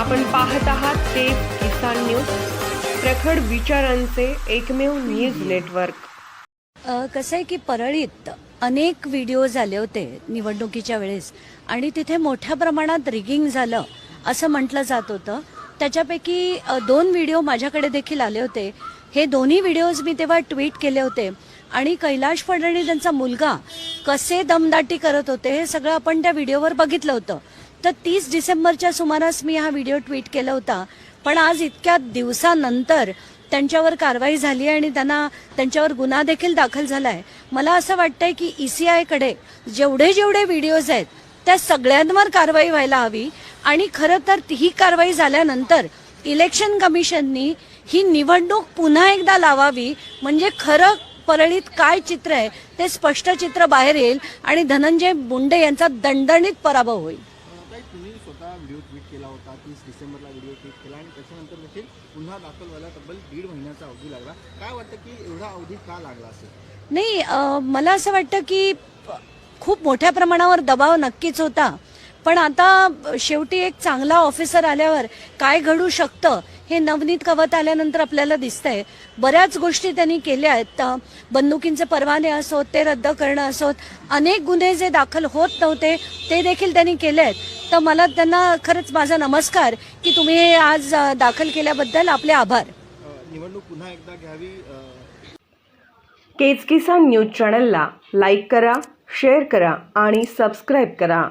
आपण पाहत आहात ते किसान न्यूज प्रखड विचारांचे एकमेव न्यूज नेटवर्क. कसं आहे की परळीत अनेक व्हिडिओ झाले होते निवडणुकीच्या वेळेस आणि तिथे मोठ्या प्रमाणात रिगिंग झालं असं म्हटलं जात होतं. त्याच्यापैकी दोन व्हिडिओ माझ्याकडे देखील आले होते. हे दोन्ही व्हिडिओज मी तेव्हा ट्विट केले होते. आणि कैलाश फडणवीस त्यांचा मुलगा कसे दमदाटी करत होते हे सगळं आपण त्या व्हिडिओवर बघितलं होतं. तर तीस डिसेंबरच्या सुमारास मी हा व्हिडिओ ट्विट केला होता. पण आज इतक्या दिवसानंतर त्यांच्यावर कारवाई झाली आणि त्यांना त्यांच्यावर गुन्हा देखील दाखल झाला आहे मला असं वाटतंय की ई ईसीआयकडे जेवढे जेवढे व्हिडिओज आहेत त्या सगळ्यांवर कारवाई व्हायला हवी. आणि खरं तर ही कारवाई झाल्यानंतर इलेक्शन कमिशननी ही निवडणूक पुन्हा एकदा लावावी. म्हणजे खरं परळीत काय चित्र आहे ते स्पष्ट चित्र बाहेर येईल आणि धनंजय मुंडे यांचा दणदणीत पराभव होईल. होता व्हिडिओ ट्विट केला होता तीस डिसेंबरला व्हिडिओ ट्विट केला आणि त्याच्यानंतर देखील पुन्हा दाखल व्हायला तब्बल दीड महिन्याचा अवधी लागला. काय वाटतं की एवढा अवधी का लागला असेल? नाही मला असं वाटतं की खूप मोठ्या प्रमाणावर दबाव नक्कीच होता. पण आता शेवटी एक चांगला ऑफिसर आल्यावर काय घडू शकतं हे नवनीत कवत आल्यानंतर आपल्याला दिसतंय. बऱ्याच गोष्टी त्यांनी केल्या आहेत. बंदुकींचे परवाने असोत ते रद्द करणं असोत अनेक गुन्हे जे दाखल होत नव्हते ते देखील त्यांनी केले आहेत. तर मला त्यांना खरंच माझा नमस्कार की तुम्ही आज दाखल केल्याबद्दल आपले आभार. निवडणूक पुन्हा एकदा घ्यावी केज किसान न्यूज चॅनलला लाईक करा शेअर करा आणि सबस्क्राईब करा.